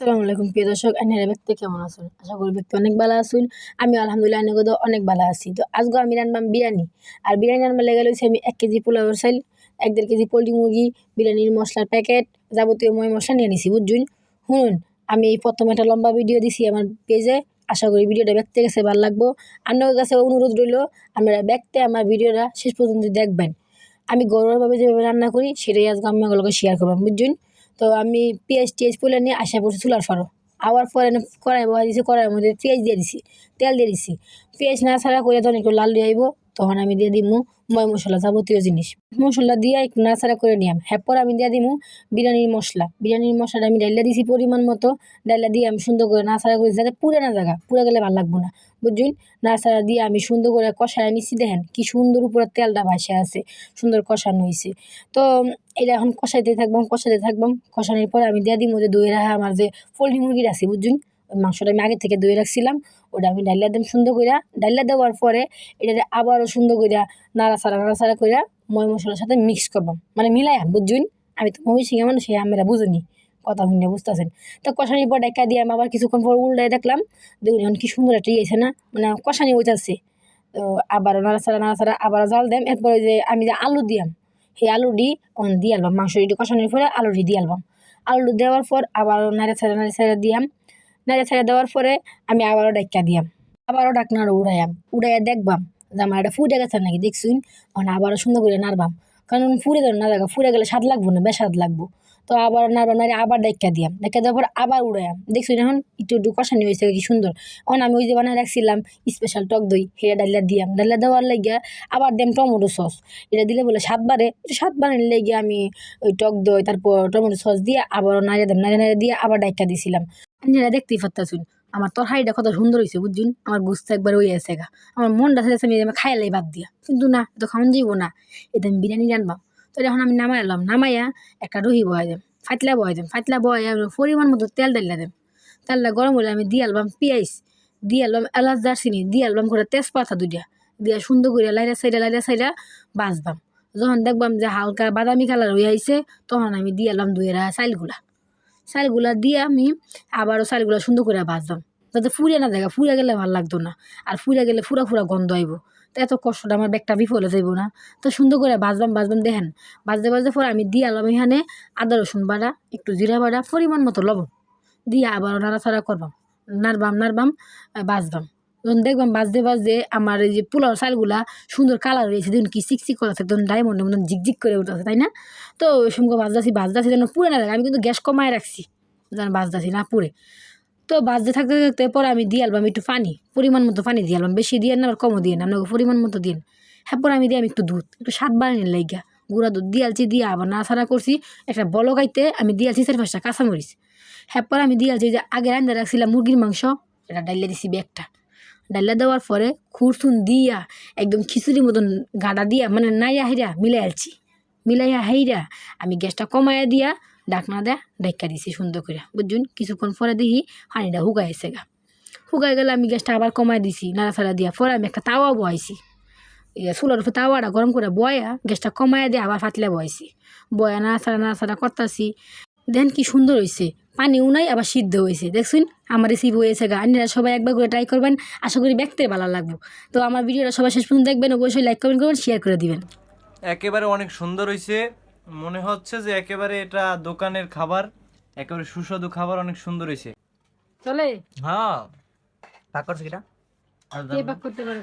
আসসালামু আলাইকুম, প্রিয় দর্শক আইনের ব্যক্তি কেমন আছেন? আশা করি ব্যক্তি অনেক ভালো আছেন। আমি আলহামদুলিল্লাহ কথা অনেক ভালো আছি। তো আজকে আমি রান্নাম বিরিয়ানি। আর বিরিয়ানি রান্না লেগে লইছি আমি এক কেজি পোলাওয়ের চাইল এক দেড় কেজি পোলট্রি মুরগি, বিরিয়ানির মশলার প্যাকেট, যাবতীয় ময় মশলা নিয়ে নিছি বুঝছুন? শুনুন, আমি এই প্রথমে একটা লম্বা ভিডিও দিছি আমার পেজে। আশা করি ভিডিওটা ব্যক্তি কাছে ভালো লাগবো। আপনার কাছে অনুরোধ রইল, আপনারা ব্যক্তি আমার ভিডিওটা শেষ পর্যন্ত দেখবেন। আমি ঘরোয়াভাবে যেভাবে রান্না করি, সেটাই আজকে আমি ওগুলোকে শেয়ার করলাম, বুঝছেন? তো আমি পেঁয়াজ টেজ পুলে নিয়ে আসা পড়ছি চুলার ফারো আবার পরে কড়াই বয়া দিয়েছি কড়াইয়ের মধ্যে পেঁয়াজ দিয়ে দিছি, তেল দিয়ে দিছি। পেঁয়াজ না ছাড়া করে তখন একটু লাল হয়ে আইব তখন আমি দিয়ে দিমু ময় মশলা যাবতীয় জিনিস। মশলা দিয়ে একটু নাড়াচাড়া করে নিয়াম। এরপর আমি দিয়ে দিমু বিরিয়ানির মশলা। বিরিয়ানির মশলাটা আমি ডাইলা দিছি পরিমাণ মতো। ডাইলা দিয়ে আমি সুন্দর করে নাড়াচাড়া করে যাতে পুরে না জায়গা পুরে গেলে ভালো লাগবো না। বুঝছেন? নাড়াচাড়া দিয়ে আমি সুন্দর করে কষায় নিচ্ছি দেখেন, কি সুন্দর উপরে তেলটা ভাসে আছে, সুন্দর কষানো হয়েছে তো এটা এখন কষাইতে থাকবাম কষাইতে থাকবাম কষানোর পর আমি দিয়ে দিই মধ্যে দই রাখা আমার যে পোলট্রি মুরগির আছে ওই মাংসটা আমি আগে থেকে দই রাখছিলাম, ওটা আমি ডাইলা দিম সুন্দর কইরা। ডাইলা দেওয়ার পরে এটা আবারও সুন্দর কইরা নাড়াচাড়া নাড়াচাড়া কইরা ময় মশলার সাথে মিক্স করবাম মানে মিলাইয়াম বুঝছেন? আমি তো মহিষী কেমন, সে আমরা বুঝিনি। কথা শুনে বুঝতেছেন। তো কষানির পর ডাইকা দিয়ে আমি আবার কিছুক্ষণ পর উল্টাই দেখলাম, দেখুন এখন কি সুন্দর একটা ইয়েছে না? মানে কষানি হইতাছে। তো আবার নাড়াচাড়া নাড়াচাড়া আবার জাল দেম। এরপরে যে আমি যে আলু দিয়াম, সেই আলুটি অন দিয়ে আলবাম মাংস একটু কষানোর পরে আলুটি দিয়ে আলবাম আলু দেওয়ার পর আবার নাড়ে ছাড়া নাড়ে ছাড়া দিয়াম। নাড়ে ছাড়া দেওয়ার পরে আমি আবারও ডাক্কা দিয়াম। আবারও ডাকনার উড়াইয়াম। উড়াইয়া দেখবাম যে আমার এটা ফুটে গেছে নাকি দেখছুন আবারও সুন্দর করে নাড়বাম। কারণ ফুরে ধরে না দেখা ফুরে গেলে স্বাদ লাগবো না বেশ স্বাদ লাগবো। তো আবার নাড়বাম নাড়ে আবার ডাক্কা দিয়াম। ডাক্কা দেওয়ার পর আবার উড়াইয়াম। দেখছুন এখন? একটু একটু কষানি হয়েছে, কি সুন্দর। এখন আমি ওই যে বানায় রাখছিলাম স্পেশাল টক দই, সেটা ডালিয়া দিয়াম। ডালিয়া দেওয়ার লাগিয়া আবার দেম টমেটো সস। এটা দিলে বলে স্বাদ বাড়ানোর লেগে আমি ওই টক দই, তারপর টমেটো সস দিয়ে আবারও নাড়িয়ে দেম নাড়িয়ে নাড়িয়ে দিয়ে আবার ডাইকা দিছিলাম। আপনারা দেখতেই পারতাছুন, আমার তোর তরহারিটা কত সুন্দর হয়েছে, বুঝছুন? আমার গুস্তা একবার ওই আছে গা। আমার মনটা আমি আমি খাইলাই বাদ দিয়া। কিন্তু না তো খাওয়ান যাইব না। এটা আমি বিরিয়ানি রানবাম তো এখন আমি নামাই এলাম, নামাইয়া একটা রুহি বহাই দেম বহাই দেম, ফাতলা বহাইয়া পরিমাণ মতো তেল ডাইলা দেম। তেলটা গরম হলে আমি দিয়ে আলবাম পেঁয়াজ, দিয়ে আলবাম এলাচ, দারচিনি, দিয়ে আলবাম করে তেজপাতা দুইটা, দিয়া সুন্দর করে লাইরা সাইডা লাইরা সাইডা বাজবাম যখন দেখবাম যে হালকা বাদামি কালার হয়ে আইছে, তখন আমি দিয়ে এলাম দুইয়েরা চাইলগুলা। চাইলগুলা দিয়ে আমি আবারও চাইলগুলা সুন্দর করে ভাজবাম যাতে ফুরে না দেখা ফুরে গেলে ভালো লাগতো না। আর ফুরে গেলে ফুরা ফুরা গন্ধ আইব। তো এত কষ্টটা আমার ব্যাগটা বিফলে যাইব না। তো সুন্দর করে ভাজবাম ভাজবাম দেখেন, বাজতে বাজতে পরে আমি দিয়ে আলাম এখানে আদা, রসুন বাড়া একটু জিরা বাড়া পরিমাণ মতো লবণ। দিয়ে আবারও নাড়াচাড়া করবাম। নাড়বাম নাড়বাম বাজবাম। যখন দেখবাম বাজতে বাজতে আমার এই যে পোলাও চালগুলা সুন্দর কালার হয়েছে দেখুন কি চিকচিক করা থাকে তখন ডায়মন্ডের মতন ঝিকঝিক করে উঠেছে, তাই না? তো সময় বাজদাছি বাজদাছি যেন পুড়ে না থাকে আমি কিন্তু গ্যাস কমায় রাখছি, যেন বাজদাছি না পুড়ে। তো বাজতে থাকতে থাকতে পরে আমি দিয়ে আলবাম একটু পানি পরিমাণ মতো পানি দিয়ে আলবাম বেশি দিয়ে না আবার কমও দিয়ে না, আপনাকে পরিমাণ মতো দিন হ্যাঁ পরে আমি দিই আমি একটু দুধ, একটু স্বাদ বাড়ানোর লাইগা, গুঁড়া দুধ, দিয়ে আলছি দিয়ে আবার নাড়াচাড়া করছি, একটা বলকাইতে আমি দিয়ে আলছি চার পাঁচটা কাঁচামরিচ। হ্যাঁ পরে আমি দিয়ে আলছি যে আগে রান্না রাখছিলাম মুরগির মাংস, এটা ডাইলে দিছি ব্যাগটা। ডাইলা দেওয়ার পরে খুরসুন দিয়া একদম খিচুড়ির মতন গাডা দিয়া মানে নাইয়া হাইরা মিলাই আলছি, মিলাইয়া হাইরা আমি গ্যাসটা কমাইয়া দিয়া ডাকনা দেয়া ডাইকা দিছি সুন্দর করে বুঝুন কিছুক্ষণ পরে দেখি পানিটা হুগাইছে গা। হুগাই গেলে আমি গ্যাসটা আবার কমাই দিছি, নাড়াচাড়া দিয়া। পরে আমি একটা তাওয়া বহাইছি। ইয়ে চুলার উপর তাওয়াটা গরম করে বয়া, গ্যাসটা কমাইয়া দিয়ে আবার ফাটলে বয়াইছি বয়া নাড়া নাড়াচাড়া নাড়াচাড়া করতাছি। দেখেন কি সুন্দর হয়েছে পানি উনাই আবার সিদ্ধ হয়েছে দেখছুন? আমার রেসিপি হয়েছে গা। আপনারা সবাই একবার করে ট্রাই করবেন। আশা করি দেখতে ভালো লাগবো। তো আমার ভিডিওটা সবাই শেষ পর্যন্ত দেখবেন। অবশ্যই লাইক কমেন্ট করবেন শেয়ার করে দিবেন। একেবারে অনেক সুন্দর হয়েছে মনে হচ্ছে যে একেবারে এটা দোকানের খাবার একেবারে সুস্বাদু খাবার অনেক সুন্দর হয়েছে। চলে? হ্যাঁ। পাক করছে কিটা? কে পাক করতে পারে